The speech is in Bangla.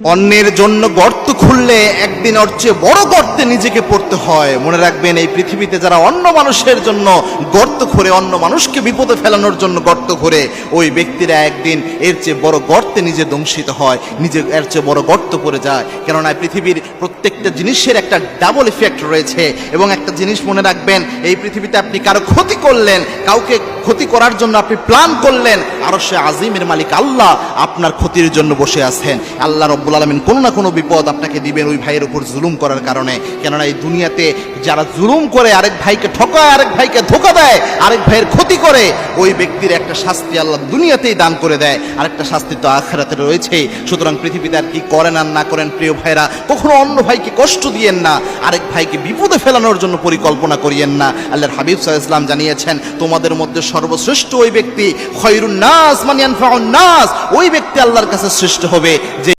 অন্যের জন্য গর্ত খুললে একদিন ওর চেয়ে বড় গর্তে নিজেকে পড়তে হয়। মনে রাখবেন, এই পৃথিবীতে যারা অন্য মানুষের জন্য গর্ত করে অন্য মানুষকে বিপদে ফেলানোর জন্য গর্ত করে ওই ব্যক্তিরা একদিন এর চেয়ে বড় গর্তে নিজে দংশিত হয়, নিজে এর চেয়ে বড় গর্ত পড়ে যায়। কেননা, পৃথিবীর প্রত্যেকটা জিনিসের একটা ডাবল ইফেক্ট রয়েছে এবং একটা জিনিস মনে রাখবেন, এই পৃথিবীতে আপনি কারও ক্ষতি করলেন, কাউকে ক্ষতি করার জন্য আপনি প্ল্যান করলেন আর সে আজিমের মালিক আল্লাহ আপনার ক্ষতির জন্য বসে আছেন। আল্লাহ রব্বুল আলমিন কোনো না কোনো বিপদ আপনাকে দিবেন ওই ভাইয়ের উপর জুলুম করার কারণে। কেননা এই দুনিয়াতে যারা জুলুম করে আরেক ভাইকে ঠকায়, আরেক ভাইকে ধোকা দেয়, আরেক ভাইয়ের ক্ষতি করে, ওই ব্যক্তির একটা শাস্তি আল্লাহ দুনিয়াতেই দান করে দেয়। আরেকটা শাস্তি তো আখেরাতে রয়েছে। সুতরাং পৃথিবীতে আর কি করেন আর না করেন প্রিয় ভাইরা কখনো অন্য ভাইকে কষ্ট দিয়েন না, আরেক ভাইকে বিপদে ফেলানোর জন্য পরিকল্পনা করিয়েন না। আল্লাহর হাবিব আলাইহি ইসলাম জানিয়েছেন, তোমাদের মধ্যে সর্বশ্রেষ্ঠ ওই ব্যক্তি খয়রুন নাস মানিয়ান নাস। ওই ব্যক্তি আল্লাহর কাছে শ্রেষ্ঠ হবে, যে